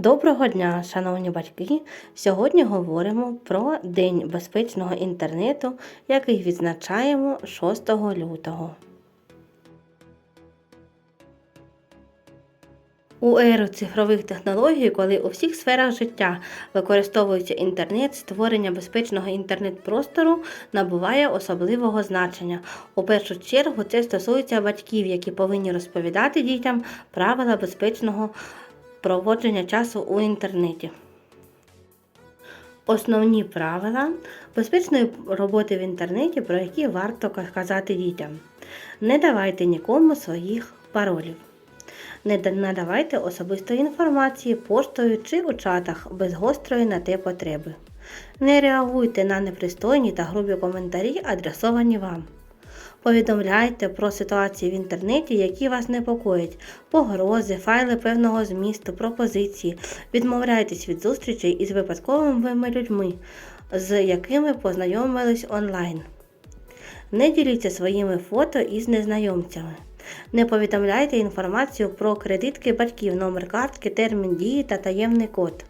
Доброго дня, шановні батьки! Сьогодні говоримо про День безпечного інтернету, який відзначаємо 6 лютого. У еру цифрових технологій, коли у всіх сферах життя використовується інтернет, створення безпечного інтернет-простору набуває особливого значення. У першу чергу це стосується батьків, які повинні розповідати дітям правила безпечного проводження часу у інтернеті. Основні правила безпечної роботи в інтернеті, про які варто казати дітям. Не давайте нікому своїх паролів. Не надавайте особистої інформації поштою чи у чатах без гострої на те потреби. Не реагуйте на непристойні та грубі коментарі, адресовані вам. Повідомляйте про ситуації в інтернеті, які вас непокоять, погрози, файли певного змісту, пропозиції. Відмовляйтесь від зустрічей із випадковими людьми, з якими познайомились онлайн. Не діліться своїми фото із незнайомцями. Не повідомляйте інформацію про кредитки батьків, номер картки, термін дії та таємний код.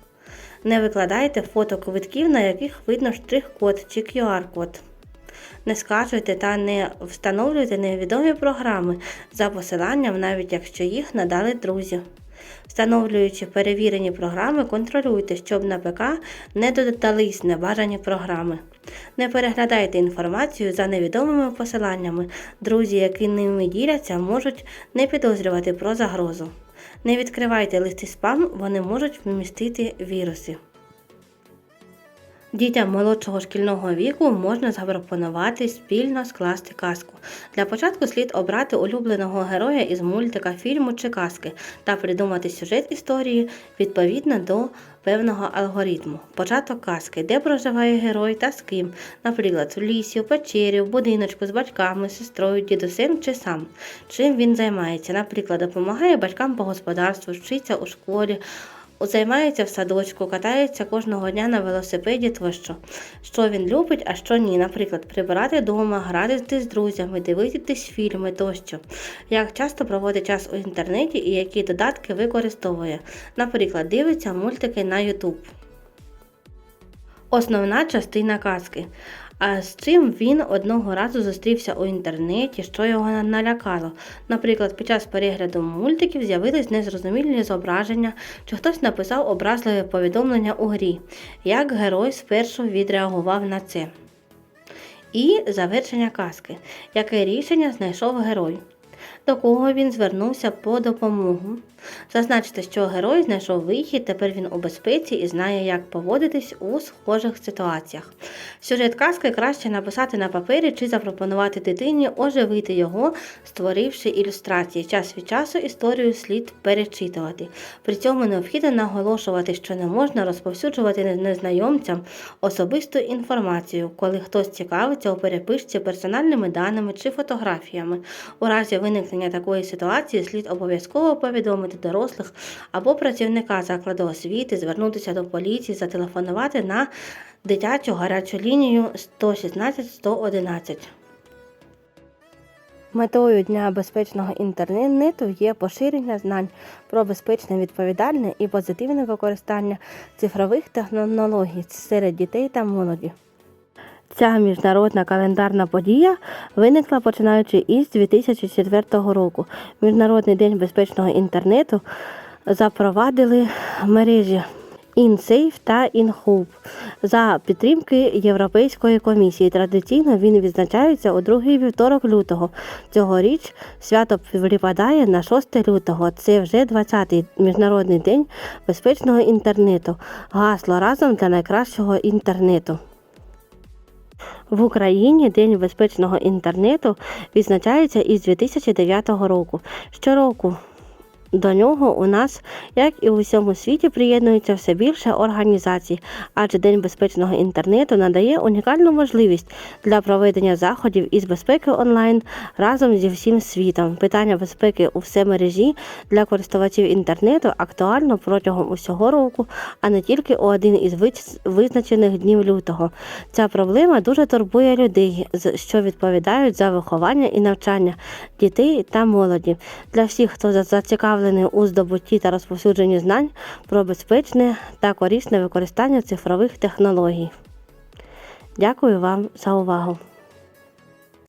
Не викладайте фото квитків, на яких видно штрих-код чи QR-код. Не скачуйте та не встановлюйте невідомі програми за посиланням, навіть якщо їх надали друзі. Встановлюючи перевірені програми, контролюйте, щоб на ПК не додались небажані програми. Не переглядайте інформацію за невідомими посиланнями. Друзі, які ними діляться, можуть не підозрювати про загрозу. Не відкривайте листи спам, вони можуть вмістити віруси. Дітям молодшого шкільного віку можна запропонувати спільно скласти казку. Для початку слід обрати улюбленого героя із мультика, фільму чи казки та придумати сюжет історії відповідно до певного алгоритму. Початок казки, де проживає герой та з ким, наприклад, в лісі, в печері, в будиночку з батьками, сестрою, дідусем чи сам. Чим він займається, наприклад, допомагає батькам по господарству, вчиться у школі. Займається в садочку, катається кожного дня на велосипеді тощо. Що він любить, а що ні. Наприклад, прибирати вдома, грати з друзями, дивитись фільми тощо. Як часто проводить час у інтернеті і які додатки використовує. Наприклад, дивиться мультики на YouTube. Основна частина казки. А з чим він одного разу зустрівся у інтернеті, що його налякало. Наприклад, під час перегляду мультиків з'явились незрозумілі зображення, чи хтось написав образливе повідомлення у грі, як герой спершу відреагував на це. І завершення казки. Яке рішення знайшов герой? До кого він звернувся по допомогу? Зазначте, що герой знайшов вихід, тепер він у безпеці і знає, як поводитись у схожих ситуаціях. Сюжет казки краще написати на папері чи запропонувати дитині оживити його, створивши ілюстрації. Час від часу історію слід перечитувати. При цьому необхідно наголошувати, що не можна розповсюджувати незнайомцям особисту інформацію, коли хтось цікавиться у переписці персональними даними чи фотографіями. У разі виникнення такої ситуації слід обов'язково повідомити дорослих або працівника закладу освіти, звернутися до поліції, зателефонувати на дитячу гарячу лінію 116 111. Метою Дня безпечного інтернету є поширення знань про безпечне, відповідальне і позитивне використання цифрових технологій серед дітей та молоді. Ця міжнародна календарна подія виникла починаючи із 2004 року. Міжнародний день безпечного інтернету запровадили мережі InSafe та InHope за підтримки Європейської комісії. Традиційно він відзначається у другий вівторок лютого. Цьогоріч свято припадає на 6 лютого. Це вже 20-й міжнародний день безпечного інтернету. Гасло разом для найкращого інтернету. В Україні День безпечного інтернету відзначається із 2009 року. Щороку до нього у нас, як і у всьому світі, приєднується все більше організацій, адже День безпечного інтернету надає унікальну можливість для проведення заходів із безпеки онлайн разом зі всім світом. Питання безпеки у всемережі для користувачів інтернету актуально протягом усього року, а не тільки у один із визначених днів лютого. Ця проблема дуже турбує людей, що відповідають за виховання і навчання дітей та молоді. Для всіх, хто за- зацікавлений у здобутті та розповсюдженні знань про безпечне та корисне використання цифрових технологій. Дякую вам за увагу!